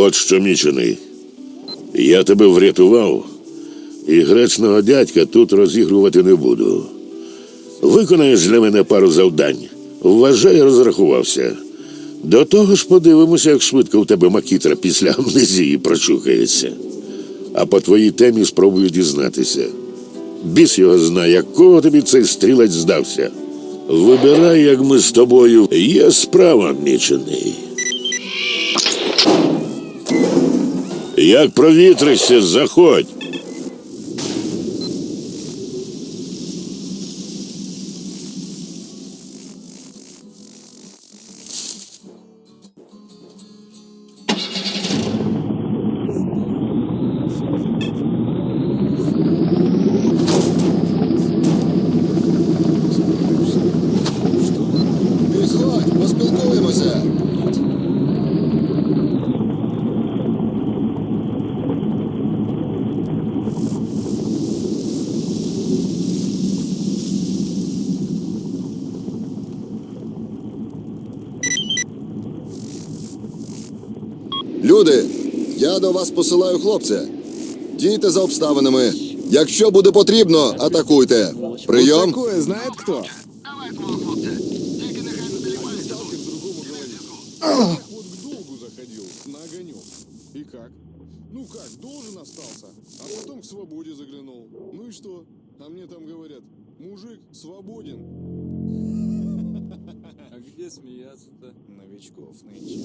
От що мічений. Я тебе врятував, і гречного дядька тут розігрувати не буду. Виконаєш для мене пару завдань. Вважай, розрахувався. До того ж подивимося, як швидко в тебе макітра після амнезії прочухається. А по твоїй темі спробую дізнатися. Біс його знає, якого тобі цей стрілець здався. Вибирай, як ми з тобою. Є справа, мічений. Як провітришся, заходь. Люди, я до вас посилаю хлопця. Дійте за обставинами. Якщо буде потрібно, атакуйте. Прийом. Такое знает кто? Вот к долгу заходил, на огонек. И как? Ну как, должен остался, а потом к свободе заглянул. Ну и что? А мне там говорят, мужик свободен. Смеяться-то? Новичков нынче.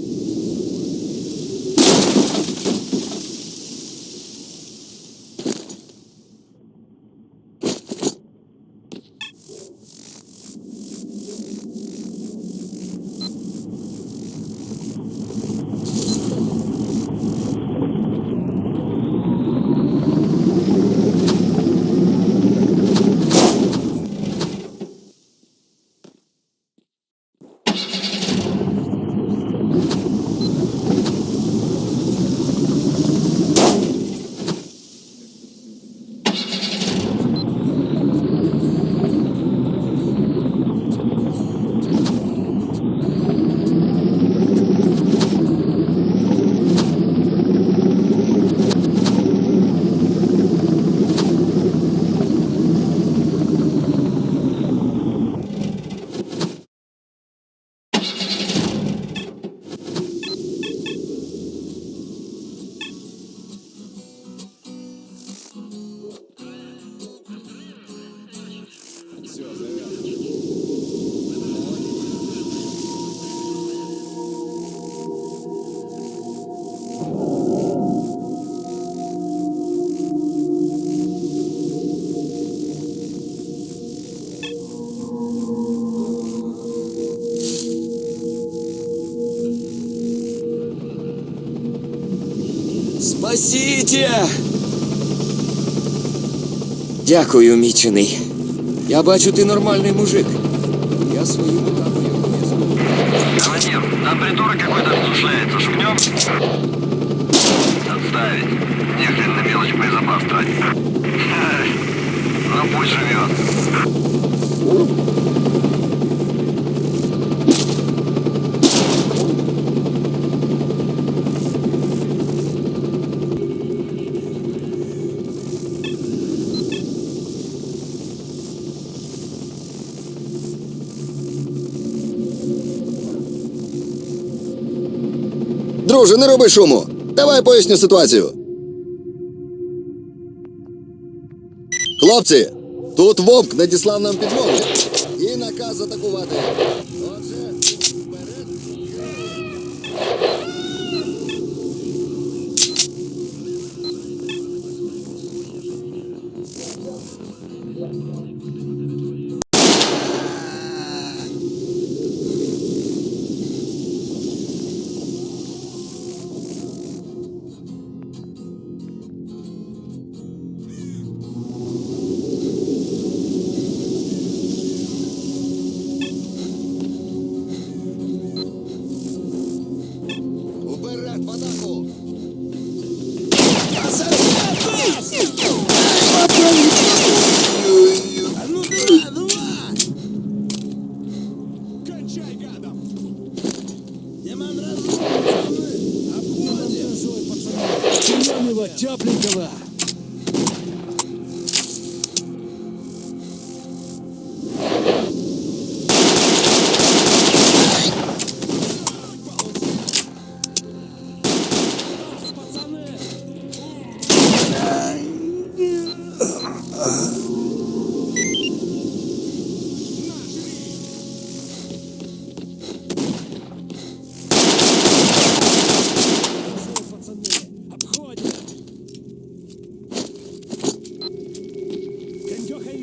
Спасіть! Дякую, мічений. Я бачу, ти нормальний мужик. Я своїм татою обов'язково. Командир, там придурок какой-то разрушается. Шугнем? Отставить. Не хрен на мелочь боезапас тратить. Ну пусть живет. Друже, не роби шуму. Давай поясню ситуацію. Хлопці, тут вовк надіслав нам підмогу і наказ атакувати. Берем его тепленького. Пацаны!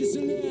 listen here.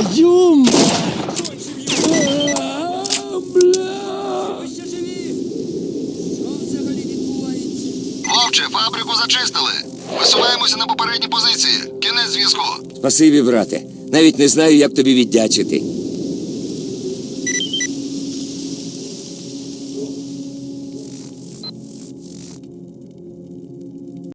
Мать! Вовче, фабрику зачистили. Висуваємося на попередні позиції. Кінець зв'язку. Спасибі, брате. Навіть не знаю, як тобі віддячити.